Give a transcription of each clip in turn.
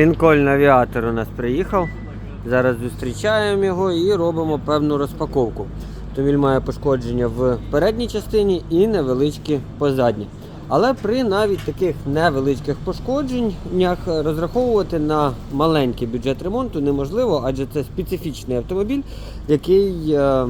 Лінкольн авіатор у нас приїхав. Зараз зустрічаємо його і робимо певну розпаковку. Автомобіль має пошкодження в передній частині і невеличкі по задній. Але при навіть таких невеличких пошкодженнях розраховувати на маленький бюджет ремонту неможливо, адже це специфічний автомобіль, який е,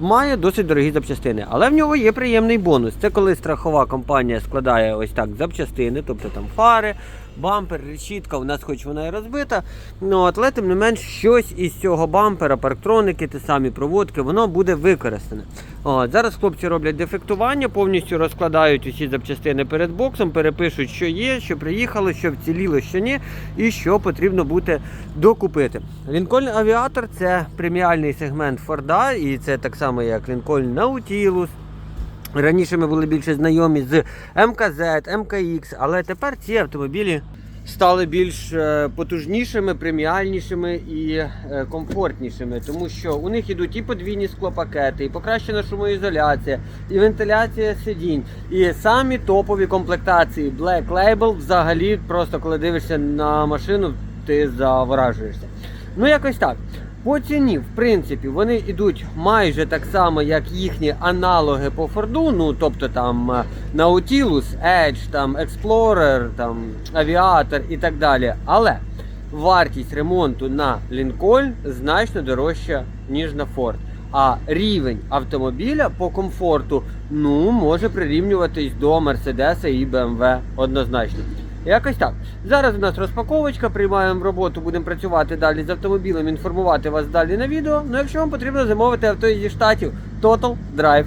має досить дорогі запчастини. Але в нього є приємний бонус. Це коли страхова компанія складає ось так запчастини, тобто там фари, бампер, решітка, у нас хоч вона і розбита. Ну, але тим не менш, щось із цього бампера, парктроники, ті самі проводки, воно буде використане. От, зараз хлопці роблять дефектування, повністю розкладають усі запчастини перед боксом, перепишуть, що є, що приїхало, що вціліло, що ні, і що потрібно буде докупити. Лінкольн Авіатор це преміальний сегмент Форда, і це так само, як Лінкольн Наутілус. Раніше ми були більше знайомі з МКЗ, МКХ, але тепер ці автомобілі стали більш е, потужнішими, преміальнішими і е, комфортнішими, тому що у них ідуть і подвійні склопакети, і покращена шумоізоляція, і вентиляція сидінь, і самі топові комплектації. Black Label взагалі просто коли дивишся на машину, ти заворажуєшся. Ну якось так. По ціні, в принципі, вони йдуть майже так само, як їхні аналоги по Форду. Ну, тобто там е, Nautilus, Edge, там Explorer, там Aviator і так далі. Але вартість ремонту на Lincoln значно дорожча, ніж на Ford. А рівень автомобіля по комфорту ну, може прирівнюватись до Mercedes і BMW однозначно. Якось так. Зараз у нас розпаковочка, приймаємо роботу, будемо працювати далі з автомобілем, інформувати вас далі на відео. Ну якщо вам потрібно замовити авто зі штатів, Total Drive